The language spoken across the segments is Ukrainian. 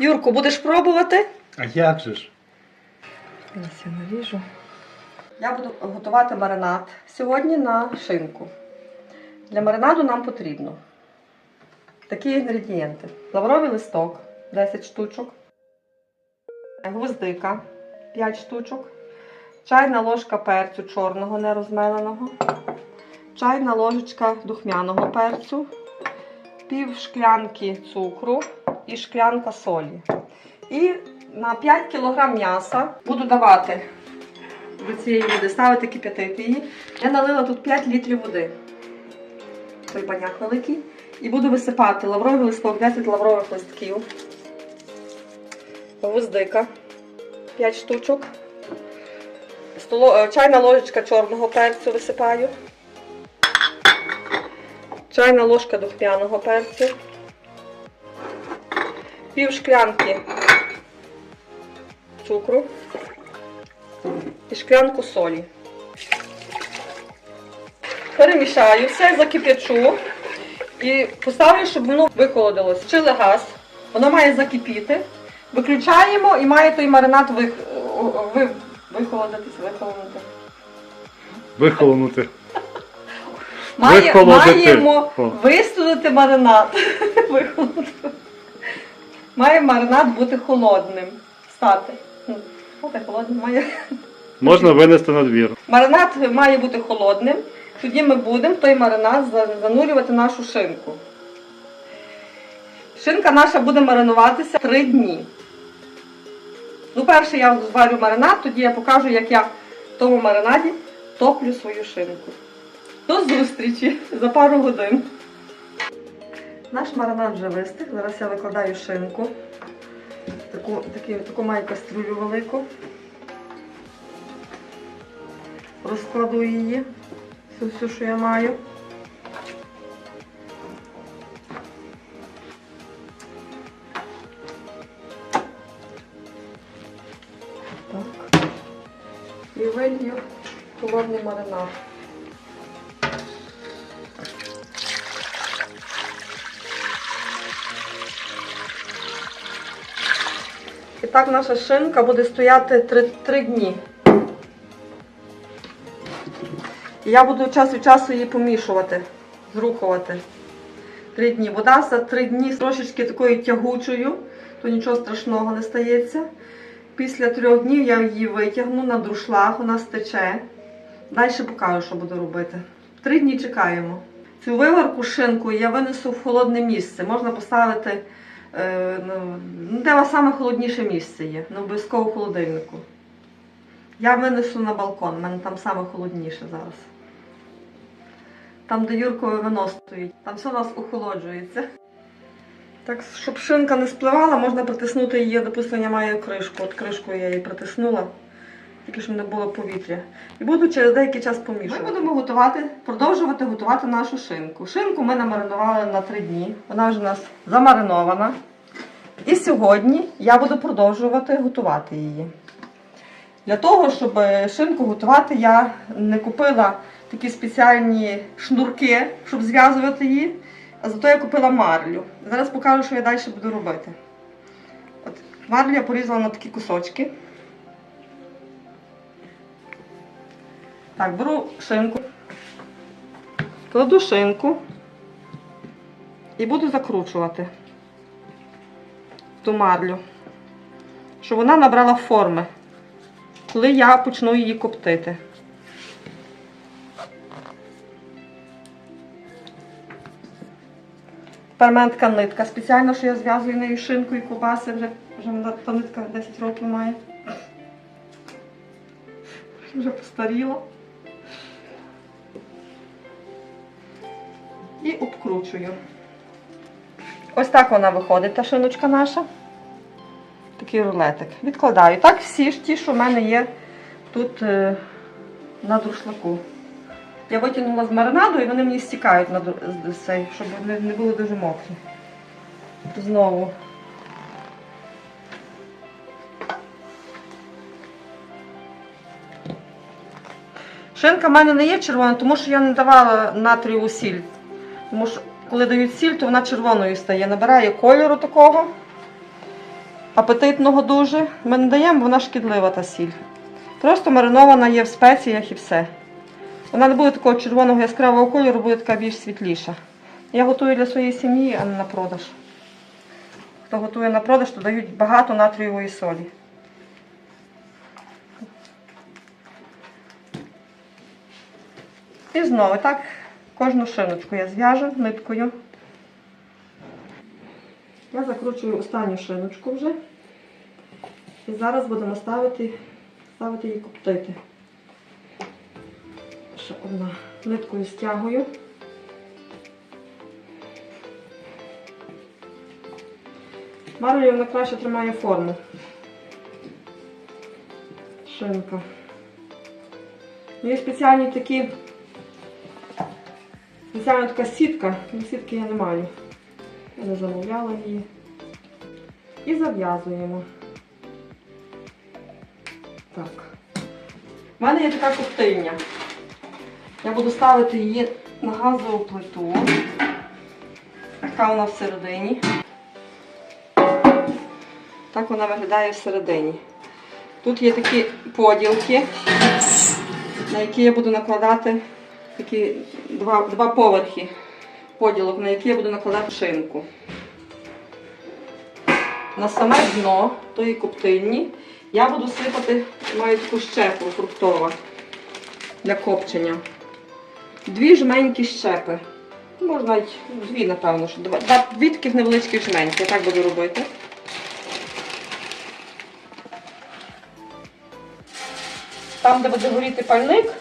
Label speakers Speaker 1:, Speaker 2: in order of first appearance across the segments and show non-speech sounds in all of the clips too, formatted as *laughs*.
Speaker 1: Юрку, будеш пробувати?
Speaker 2: А як же ж?
Speaker 1: Зараз я наріжу. Я буду готувати маринад сьогодні на шинку. Для маринаду нам потрібно такі інгредієнти: лавровий листок 10 штучок, гвоздика 5 штучок, чайна ложка перцю чорного нерозмеленого, чайна ложечка духмяного перцю, пів шклянки цукру і шклянка солі. І на 5 кг м'яса буду давати до цієї води, ставити кип'ятити її. Я налила тут 5 літрів води. Той баняк великий. І буду висипати лавровий листок, 10 лаврових листків. Гвоздика 5 штучок. Е, Чайна ложечка чорного перцю висипаю. Чайна ложка духмяного перцю. Пів шклянки цукру і шклянку солі. Перемішаю все, закип'ячу і поставлю, щоб воно вихолодилось. Вчили газ, воно має закипіти. Виключаємо і має той маринад вих... ви... вихолодитись, вихолонути.
Speaker 2: Вихолонути.
Speaker 1: Має... Маємо вистудити маринад. *laughs* Вихолодити. Має маринад бути холодним. Стати. Ну, Стати холодним має.
Speaker 2: Можна винести на двір.
Speaker 1: Маринад має бути холодним. Тоді ми будемо той маринад занурювати нашу шинку. Шинка наша буде маринуватися 3 дні. Ну, перше я зварю маринад, тоді я покажу, як я в тому маринаді топлю свою шинку. До зустрічі за пару годин. Наш маринад вже вистиг. Зараз я викладаю шинку. Таку, таку, таку маю кастрюлю велику. Розкладу її. Всю, всю, що я маю. Так. І вилью холодний маринад. Так наша шинка буде стояти 3, 3 дні. І я буду час від часу її помішувати, зрухувати. Три дні. Вода за три дні трошечки такою тягучою, то нічого страшного не стається. Після трьох днів я її витягну на друшлаг, вона стече. Далі покажу, що буду робити. Три дні чекаємо. Цю виварку шинку я винесу в холодне місце. Можна поставити, де у вас саме холодніше місце є, не обов'язково в холодильнику. Я винесу на балкон, у мене там саме холодніше зараз. Там, де Юркове вино стоїть, там все у нас охолоджується. Так, щоб шинка не спливала, можна притиснути її, допустимо, я маю кришку. От кришкою я її притиснула, тільки щоб не було повітря. І буду через деякий час помішувати. Ми будемо готувати, продовжувати готувати нашу шинку. Шинку ми намаринували на 3 дні. Вона вже у нас замаринована. І сьогодні я буду продовжувати готувати її. Для того, щоб е, шинку готувати, я не купила такі спеціальні шнурки, щоб зв'язувати її. А зато я купила марлю. Зараз покажу, що я далі буду робити. От, марлю я порізала на такі кусочки. Так, беру шинку, кладу шинку і буду закручувати ту марлю, щоб вона набрала форми коли я почну її коптити. Така нитка спеціально, що я зв'язую нею шинку і кубаси, вже, вже вона- та нитка 10 років має. Вже постаріла. І. Ось так вона виходить, та шиночка наша такий рулетик. Відкладаю. Так всі ж ті, що в мене є тут е, на друшлаку. Я витягнула з маринаду і вони мені стікають на цей, щоб вони не були дуже мокрі. Знову. Шинка в мене не є червона, тому що я не давала натрієву сіль. Тому що коли дають сіль, то вона червоною стає. Набирає кольору такого. апетитного дуже. Ми не даємо, вона шкідлива та сіль. Просто маринована є в спеціях і все. Вона не буде такого червоного яскравого кольору, буде така більш світліша. Я готую для своєї сім'ї, а не на продаж. Хто готує на продаж, то дають багато натрієвої солі. І знову так кожну шиночку я зв'яжу ниткою. Я закручую останню шиночку вже. І зараз будемо ставити, ставити її коптити. Ще одна ниткою стягую. Марою вона краще тримає форму. Шинка. Є спеціальні такі. Спеціальна така сітка, сітки я не маю. Я не замовляла її. І зав'язуємо. Так. У мене є така коптильня. Я буду ставити її на газову плиту. Така вона всередині. Так вона виглядає всередині. Тут є такі поділки, на які я буду накладати такі два, два поверхи поділок, на які я буду накладати шинку. На саме дно тої коптильні я буду сипати, маю таку щепу фруктову для копчення. Дві жменькі щепи. Можна навіть дві, напевно, що два, дві таких невеличких жменьки. Я так буду робити. Там, де буде горіти пальник,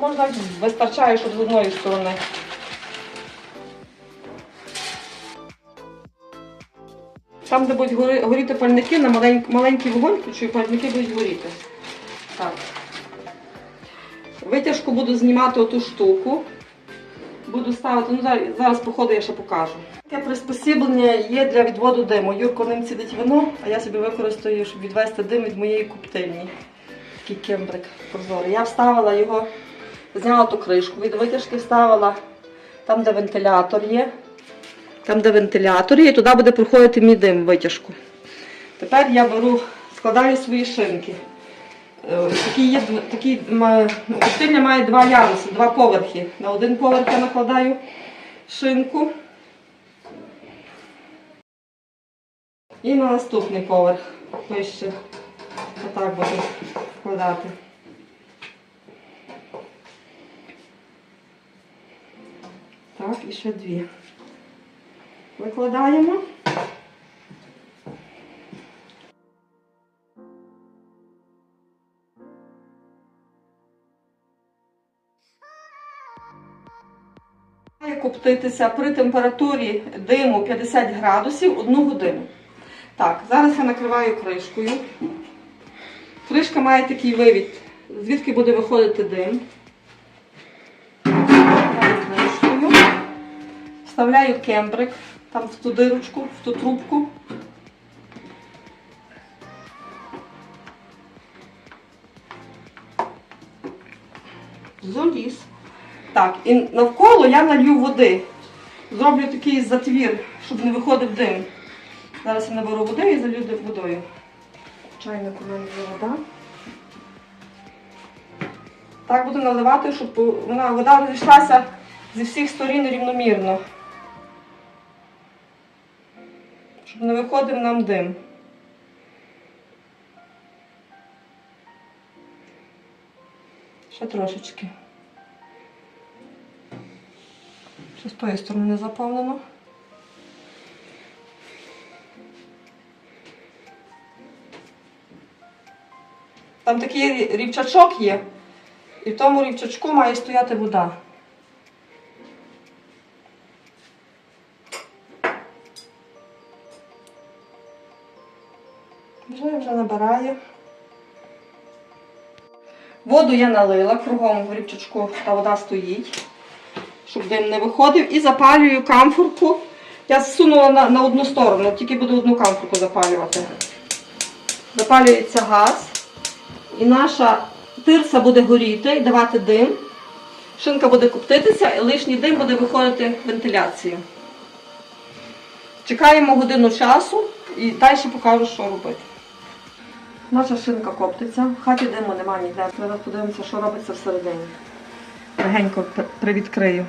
Speaker 1: можна вистачає, щоб з одної сторони. Там, де будуть горіти пальники, на маленьк- маленький вогонь включу, пальники будуть горіти. Так. Витяжку буду знімати оту штуку. Буду ставити, ну зараз, зараз по ходу я ще покажу. Таке приспосіблення є для відводу диму. Юрко ним цідить вино, а я собі використаю, щоб відвести дим від моєї коптильні. Такий кембрик прозорий. Я вставила його, зняла ту кришку, від витяжки вставила там, де вентилятор є. Там, де вентилятор є, і туди буде проходити мій дим витяжку. Тепер я беру, складаю свої шинки. Е, Такі є, такі, м, має два яруси, два поверхи. На один поверх я накладаю шинку. І на наступний поверх вище. Отак буду вкладати. Так, і ще дві. Викладаємо. Коптитися при температурі диму 50 градусів одну годину. Так, зараз я накриваю кришкою. Кришка має такий вивід, звідки буде виходити дим. Вставляю кембрик там в ту дирочку, в ту трубку. Золіз. Так, і навколо я налью води. Зроблю такий затвір, щоб не виходив дим. Зараз я наберу води і залью водою. Чайник у мене вода. Так буду наливати, щоб вона, вода розійшлася зі всіх сторін рівномірно. Щоб не виходив нам дим. Ще трошечки. Ще з тої сторони не заповнено. Там такий рівчачок є, і в тому рівчачку має стояти вода. Набирає. Воду я налила, кругом в рівчачку та вода стоїть, щоб дим не виходив. І запалюю камфорку. Я зсунула на, на одну сторону, тільки буду одну камфорку запалювати. Запалюється газ. І наша тирса буде горіти і давати дим. Шинка буде коптитися і лишній дим буде виходити в вентиляцію. Чекаємо годину часу і далі покажу, що робити. Наша шинка коптиться, в хаті диму немає ніде. Зараз подивимося, що робиться всередині. Легенько привідкрию.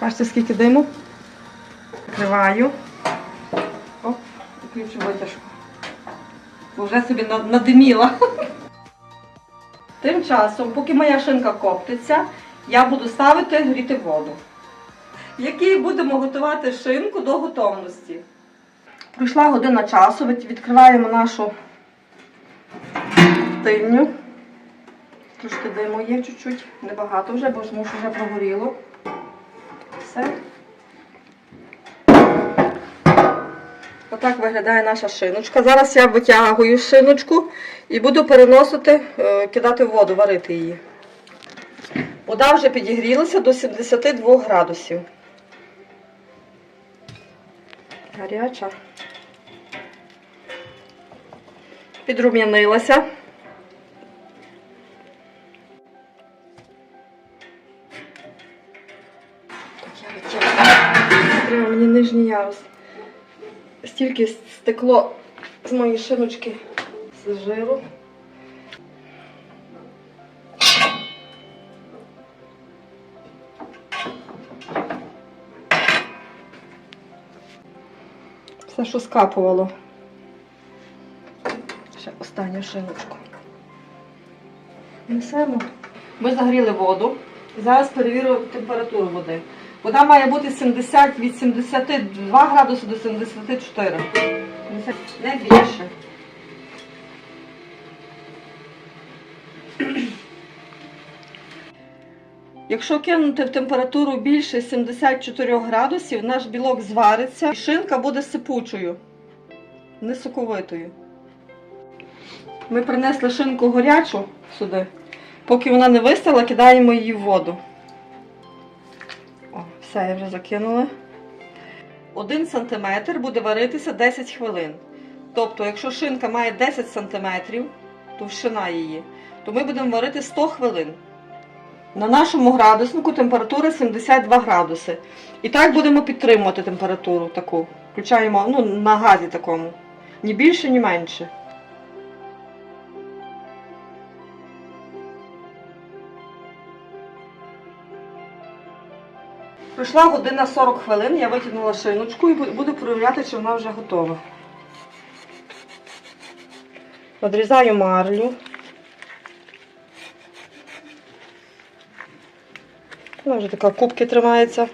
Speaker 1: Бачите, скільки диму? Закриваю. Оп, включу витяжку. Бо вже собі надиміла. Тим часом, поки моя шинка коптиться, я буду ставити гріти воду, в якій будемо готувати шинку до готовності. Пройшла година часу, відкриваємо нашу тинню. Трошки диму є чуть-чуть, небагато вже, бо тому що вже прогоріло. Все. Отак виглядає наша шиночка. Зараз я витягую шиночку і буду переносити, е, кидати в воду, варити її. Вода вже підігрілася до 72 градусів. Гаряча. Підрум'янилася. Треба мені нижній ярус. Стільки стекло з моєї шиночки з жиру. Все, що скапувало. Ще останню шиночку. Несемо. Ми загріли воду. І зараз перевірю температуру води. Вода має бути 70, від 72 градуси до 74. 70, Не більше. Якщо кинути в температуру більше 74 градусів, наш білок звариться і шинка буде сипучою, не соковитою. Ми принесли шинку горячу сюди. Поки вона не вистала, кидаємо її в воду. О, все, я вже закинула. Один сантиметр буде варитися 10 хвилин. Тобто, якщо шинка має 10 сантиметрів, товщина її, то ми будемо варити 100 хвилин. На нашому градуснику температура 72 градуси. І так будемо підтримувати температуру таку. Включаємо ну, на газі такому. Ні більше, ні менше. Пройшла година 40 хвилин, я витягнула шиночку і буду перевіряти, чи вона вже готова. Одрізаю марлю. Вона вже така кубки тримається.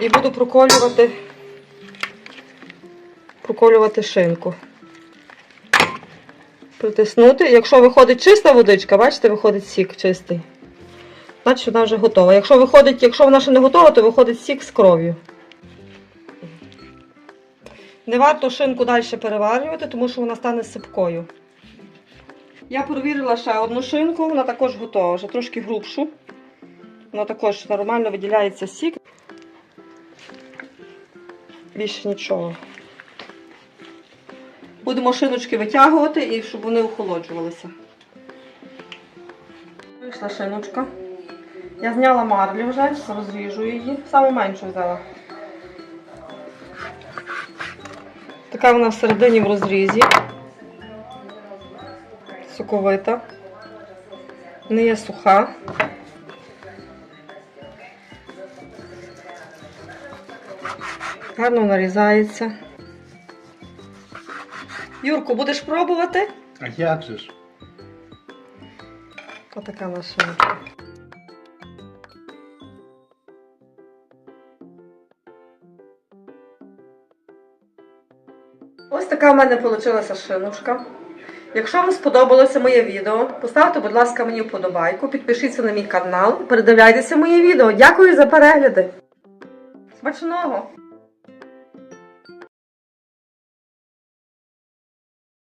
Speaker 1: І буду проколювати, проколювати шинку. Притиснути. Якщо виходить чиста водичка, бачите, виходить сік чистий. Значить, вона вже готова. Якщо виходить, якщо вона ще не готова, то виходить сік з кров'ю. Не варто шинку далі переварювати, тому що вона стане сипкою. Я перевірила ще одну шинку, вона також готова, вже трошки грубшу. Вона також нормально виділяється сік. Більше нічого. Будемо шиночки витягувати і щоб вони охолоджувалися. Вийшла шиночка. Я зняла марлю вже, розріжу її. Саму меншу взяла. Така вона всередині в розрізі. Соковита. Не є суха. Гарно нарізається. Юрку, будеш пробувати?
Speaker 2: А як же ж?
Speaker 1: Отака машинка. Ось така в мене вийшла шиночка. Якщо вам сподобалося моє відео, поставте, будь ласка, мені вподобайку, підпишіться на мій канал, передивляйтеся моє відео. Дякую за перегляди. Смачного!